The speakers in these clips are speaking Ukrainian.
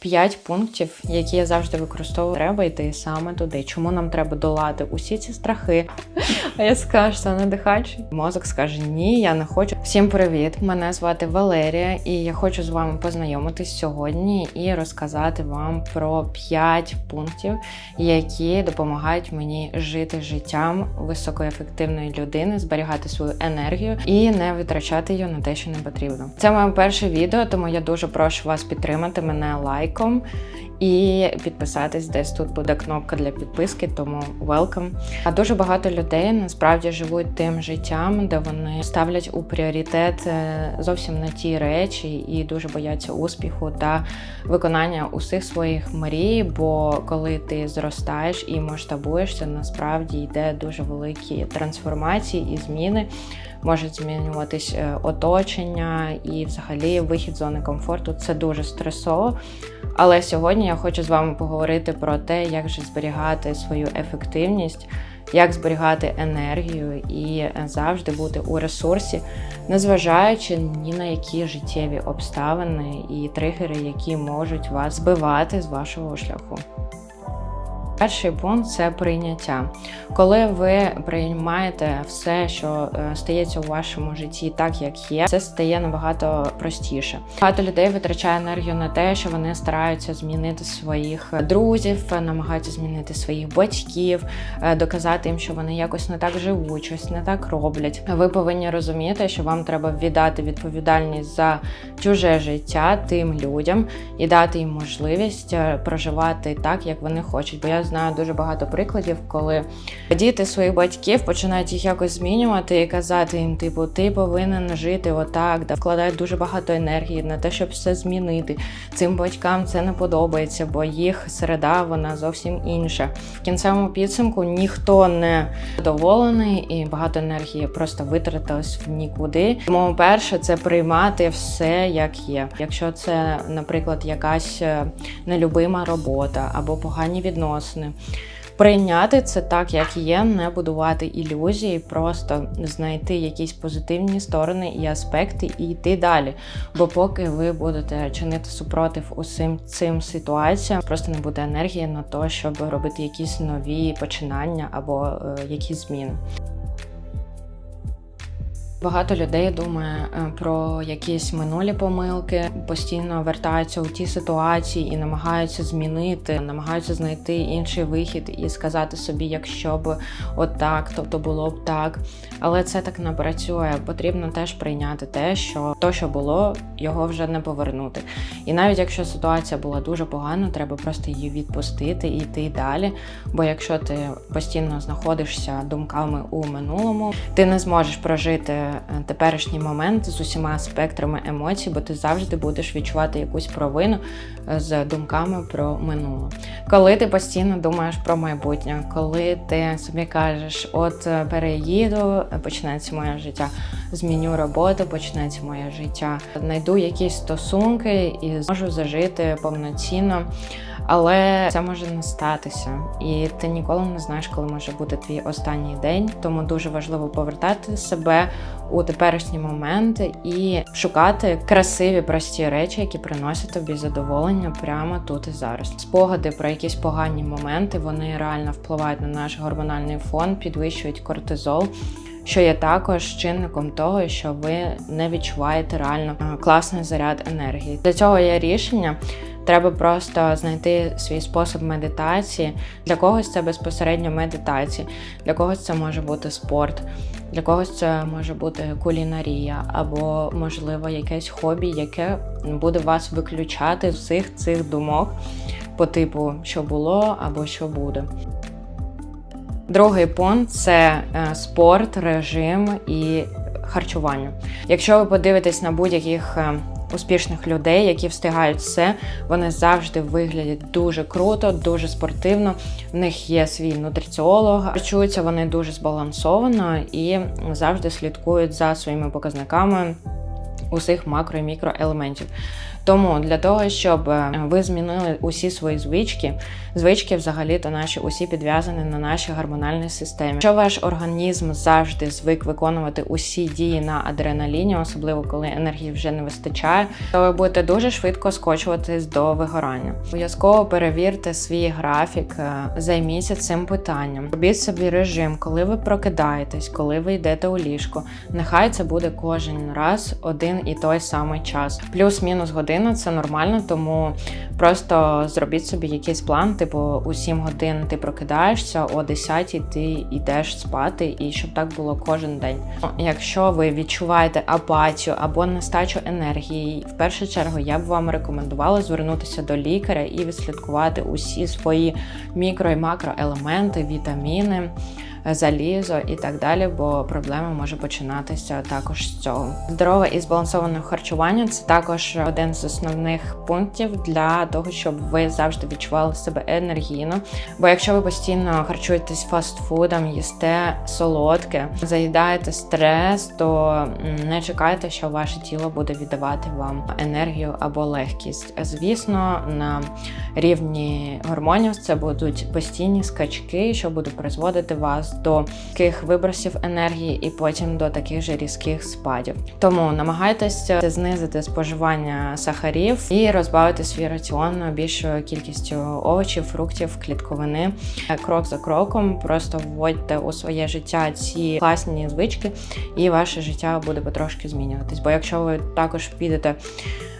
П'ять пунктів, які я завжди використовую. Треба йти саме туди. Чому нам треба долати усі ці страхи? А я скажу, що надихаючий. Мозок скаже: Ні, я не хочу. Всім привіт! Мене звати Валерія, і я хочу з вами познайомитись сьогодні і розказати вам про п'ять пунктів, які допомагають мені жити життям високоефективної людини, зберігати свою енергію і не витрачати її на те, що не потрібно. Це моє перше відео, тому я дуже прошу вас підтримати мене kom. І підписатись. Десь тут буде кнопка для підписки, тому welcome. А дуже багато людей насправді живуть тим життям, де вони ставлять у пріоритет е, зовсім не ті речі і дуже бояться успіху та виконання усіх своїх мрій. Бо коли ти зростаєш і масштабуєшся, насправді йде дуже великі трансформації і зміни. Можуть змінюватись е, оточення і, взагалі, вихід зони комфорту. Це дуже стресово. Але сьогодні я хочу з вами поговорити про те, як же зберігати свою ефективність, як зберігати енергію і завжди бути у ресурсі, незважаючи ні на які життєві обставини і тригери, які можуть вас збивати з вашого шляху. Перший пункт це прийняття. Коли ви приймаєте все, що е, стається у вашому житті, так як є, це стає набагато простіше. Багато людей витрачає енергію на те, що вони стараються змінити своїх друзів, намагаються змінити своїх батьків, е, доказати їм, що вони якось не так живуть, щось не так роблять. Ви повинні розуміти, що вам треба віддати відповідальність за чуже життя тим людям і дати їм можливість е, проживати так, як вони хочуть. Бо я знаю дуже багато прикладів, коли діти своїх батьків починають їх якось змінювати і казати їм, типу, ти повинен жити отак, да вкладають дуже багато енергії на те, щоб все змінити. Цим батькам це не подобається, бо їх середа вона зовсім інша. В кінцевому підсумку ніхто не задоволений, і багато енергії просто витратилось в нікуди. Тому перше це приймати все як є. Якщо це, наприклад, якась е, нелюбима робота або погані відносини. Прийняти це так, як є, не будувати ілюзії, просто знайти якісь позитивні сторони і аспекти і йти далі. Бо поки ви будете чинити супротив усім цим ситуаціям, просто не буде енергії на те, щоб робити якісь нові починання або е, якісь зміни. Багато людей думає е, про якісь минулі помилки, постійно вертаються у ті ситуації і намагаються змінити, намагаються знайти інший вихід і сказати собі, якщо б отак, то, то було б так. Але це так не працює. Потрібно теж прийняти те, що то, що було, його вже не повернути. І навіть якщо ситуація була дуже погана, треба просто її відпустити і йти далі. Бо якщо ти постійно знаходишся думками у минулому, ти не зможеш прожити теперішній момент з усіма спектрами емоцій, бо ти завжди будеш відчувати якусь провину е, з думками про минуле. Коли ти постійно думаєш про майбутнє, коли ти собі кажеш, от е, переїду, почнеться моє життя, зміню роботу, почнеться моє життя, знайду якісь стосунки і зможу зажити повноцінно. Але це може не статися, і ти ніколи не знаєш, коли може бути твій останній день. Тому дуже важливо повертати себе у теперішній момент і шукати красиві прості речі, які приносять тобі задоволення прямо тут і зараз. Спогади про якісь погані моменти вони реально впливають на наш гормональний фон, підвищують кортизол. Що є також чинником того, що ви не відчуваєте реально класний заряд енергії. Для цього є рішення. Треба просто знайти свій спосіб медитації. Для когось це безпосередньо медитація, для когось це може бути спорт, для когось це може бути кулінарія, або, можливо, якесь хобі, яке буде вас виключати з всіх цих думок по типу, що було або що буде. Другий пункт це е, спорт, режим і харчування. Якщо ви подивитесь на будь-яких е, успішних людей, які встигають все, вони завжди виглядять дуже круто, дуже спортивно. В них є свій нутриціолог, харчуються вони дуже збалансовано і завжди слідкують за своїми показниками усіх макро і мікроелементів. Тому для того, щоб е, ви змінили усі свої звички, звички взагалі то наші усі підв'язані на нашій гормональній системі. Якщо ваш організм завжди звик виконувати усі дії на адреналіні, особливо коли енергії вже не вистачає, то ви будете дуже швидко скочуватись до вигорання. Обов'язково перевірте свій графік, е, займіться цим питанням. Робіть собі режим, коли ви прокидаєтесь, коли ви йдете у ліжко. Нехай це буде кожен раз один і той самий час. Плюс-мінус година це нормально, тому просто зробіть собі якийсь план. Типу, у 7 годин ти прокидаєшся, о 10 ти йдеш спати, і щоб так було кожен день. Ну, Якщо ви відчуваєте апатію або нестачу енергії, в першу чергу я б вам рекомендувала звернутися до лікаря і відслідкувати усі свої мікро і макроелементи, вітаміни залізо і так далі, бо проблема може починатися також з цього. Здорове і збалансоване харчування це також один з основних пунктів для того, щоб ви завжди відчували себе енергійно. Бо якщо ви постійно харчуєтесь фастфудом, їсте солодке, заїдаєте стрес, то не чекайте, що ваше тіло буде віддавати вам енергію або легкість. Звісно, на рівні гормонів це будуть постійні скачки, що будуть призводити вас до таких вибросів енергії і потім до таких же різких спадів. Тому намагайтеся знизити споживання сахарів і розбавити свій раціон більшою кількістю овочів, фруктів, клітковини. Крок за кроком просто вводьте у своє життя ці класні звички, і ваше життя буде потрошки змінюватись. Бо якщо ви також підете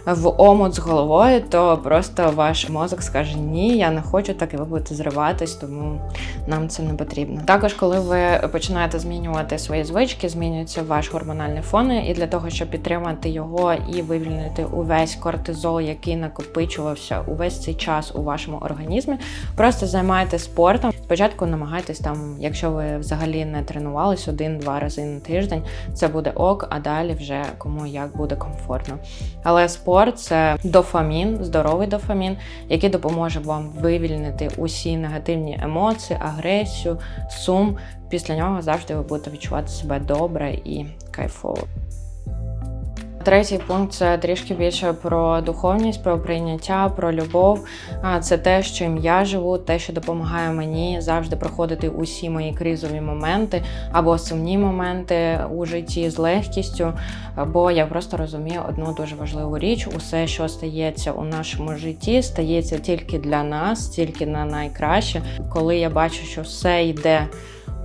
в омут з головою, то просто ваш мозок скаже Ні, я не хочу так, і ви будете зриватись, тому нам це не потрібно. Також, коли ви починаєте змінювати свої звички, змінюється ваш гормональний фон, і для того, щоб підтримати його і вивільнити увесь кортизол, який накопичувався увесь цей час у вашому організмі, просто займайтеся спортом. Спочатку намагайтесь там, якщо ви взагалі не тренувались один-два рази на тиждень, це буде ок, а далі вже кому як буде комфортно. Але спорт це дофамін, здоровий дофамін, який допоможе вам вивільнити усі негативні емоції, агресію, сум. Після нього завжди ви будете відчувати себе добре і кайфово. Третій пункт це трішки більше про духовність, про прийняття, про любов. Це те, що я живу, те, що допомагає мені завжди проходити усі мої кризові моменти або сумні моменти у житті з легкістю. Бо я просто розумію одну дуже важливу річ: усе, що стається у нашому житті, стається тільки для нас, тільки на найкраще. Коли я бачу, що все йде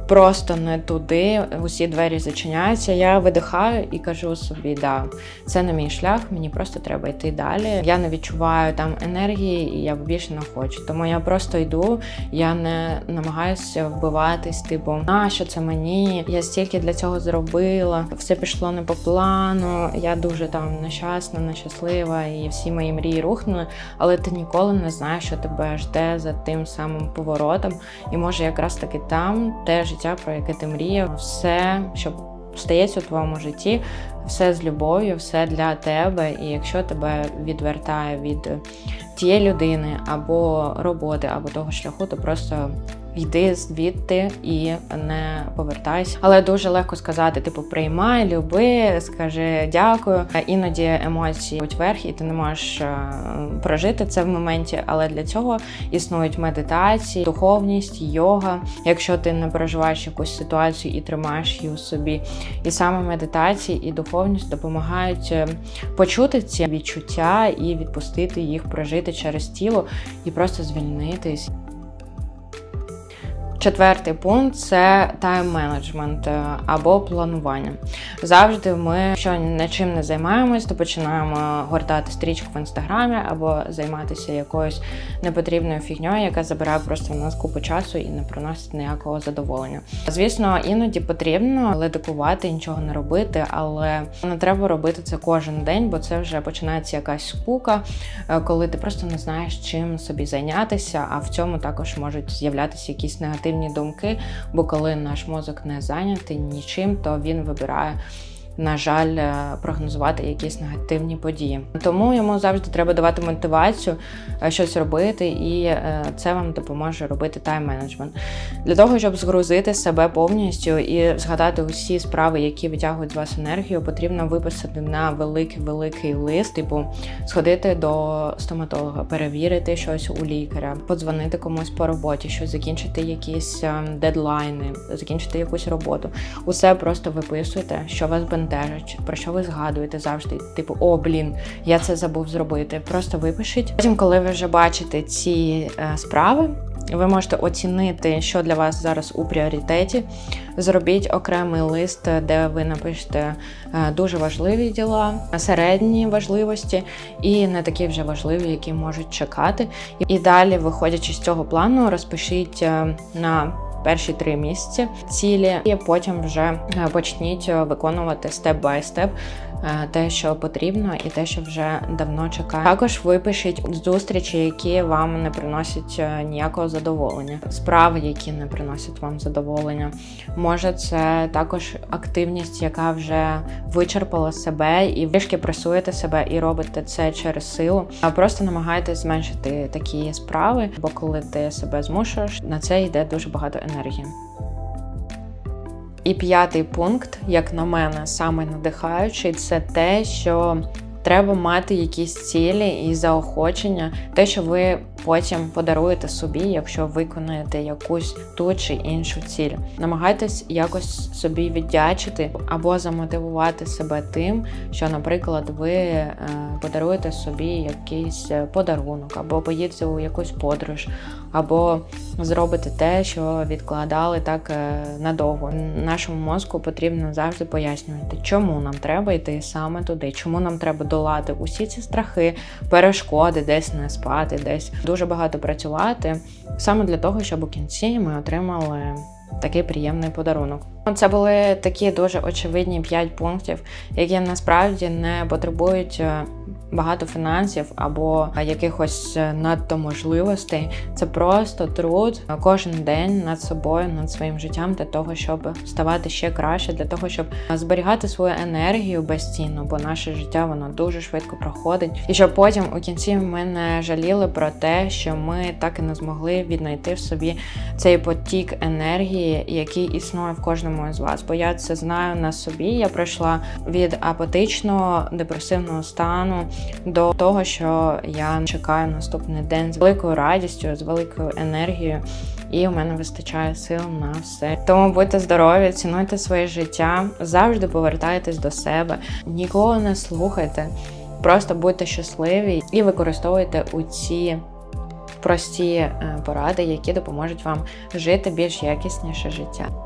просто не туди, усі двері зачиняються. Я видихаю і кажу собі, да, це не мій шлях, мені просто треба йти далі. Я не відчуваю там енергії, і я більше не хочу. Тому я просто йду, я не намагаюся вбиватись, типу, а що це мені? Я стільки для цього зробила, все пішло не по плану. Я дуже там нещасна, нещаслива, і всі мої мрії рухнули. Але ти ніколи не знаєш, що тебе жде за тим самим поворотом. І може якраз таки там теж життя, про яке ти мріяв, все, що стається у твоєму житті, все з любов'ю, все для тебе. І якщо тебе відвертає від тієї людини або роботи, або того шляху, то просто йди звідти і не повертайся. Але дуже легко сказати: типу, приймай, люби, скажи дякую. Іноді емоції йдуть вверх, і ти не можеш е, прожити це в моменті. Але для цього існують медитації, духовність, йога. Якщо ти не переживаєш якусь ситуацію і тримаєш її у собі. І саме медитації і духовність допомагають е, почути ці відчуття і відпустити їх, прожити через тіло і просто звільнитись. Четвертий пункт це тайм-менеджмент або планування. Завжди ми, якщо нічим не займаємось, то починаємо гортати стрічку в інстаграмі або займатися якоюсь непотрібною фігньою, яка забирає просто в нас купу часу і не приносить ніякого задоволення. Звісно, іноді потрібно ледикувати, нічого не робити, але не треба робити це кожен день, бо це вже починається якась скука, е, коли ти просто не знаєш, чим собі зайнятися, а в цьому також можуть з'являтися якісь негативні думки. Бо коли наш мозок не зайнятий нічим, то він вибирає на жаль, е, прогнозувати якісь негативні події. Тому йому завжди треба давати мотивацію е, щось робити, і е, це вам допоможе робити тайм-менеджмент. Для того, щоб згрузити себе повністю і згадати усі справи, які витягують з вас енергію, потрібно виписати на великий великий лист, типу сходити до стоматолога, перевірити щось у лікаря, подзвонити комусь по роботі, щось закінчити якісь е, дедлайни, закінчити якусь роботу. Усе просто виписуйте, що вас бентежить, про що ви згадуєте завжди. Типу, о, блін, я це забув зробити. Просто випишіть. Потім, коли ви вже бачите ці е, справи. Ви можете оцінити, що для вас зараз у пріоритеті. Зробіть окремий лист, де ви напишете е, дуже важливі діла, середні важливості і не такі вже важливі, які можуть чекати. І далі, виходячи з цього плану, розпишіть е, на перші три місяці цілі, і потім вже е, почніть виконувати степ бай степ те, що потрібно, і те, що вже давно чекає. Також випишіть зустрічі, які вам не приносять е, ніякого задоволення, справи, які не приносять вам задоволення. Може, це також активність, яка вже вичерпала себе, і трішки пресуєте себе і робите це через силу. А просто намагайтесь зменшити такі справи, бо коли ти себе змушуєш, на це йде дуже багато енергії. І п'ятий пункт, як на мене, саме надихаючий, це те, що треба мати якісь цілі і заохочення, те, що ви потім подаруєте собі, якщо виконаєте якусь ту чи іншу ціль. Намагайтесь якось собі віддячити або замотивувати себе тим, що, наприклад, ви е, подаруєте собі якийсь подарунок, або поїдете у якусь подорож, або зробите те, що відкладали так е, надовго. Нашому мозку потрібно завжди пояснювати, чому нам треба йти саме туди, чому нам треба долати усі ці страхи, перешкоди, десь не спати, десь дуже багато працювати саме для того, щоб у кінці ми отримали такий приємний подарунок. Це були такі дуже очевидні 5 пунктів, які насправді не потребують е, багато фінансів або якихось е, надто можливостей. Це просто труд кожен день над собою, над своїм життям для того, щоб ставати ще краще, для того, щоб зберігати свою енергію безцінно, бо наше життя воно дуже швидко проходить. І щоб потім у кінці ми не жаліли про те, що ми так і не змогли віднайти в собі цей потік енергії, який існує в кожному з вас. Бо я це знаю на собі. Я пройшла від апатичного депресивного стану до того, що я чекаю наступний день з великою радістю, з великою енергією, і у мене вистачає сил на все. Тому будьте здорові, цінуйте своє життя, завжди повертайтесь до себе, нікого не слухайте, просто будьте щасливі і використовуйте у ці. Прості е, поради, які допоможуть вам жити більш якісніше життя.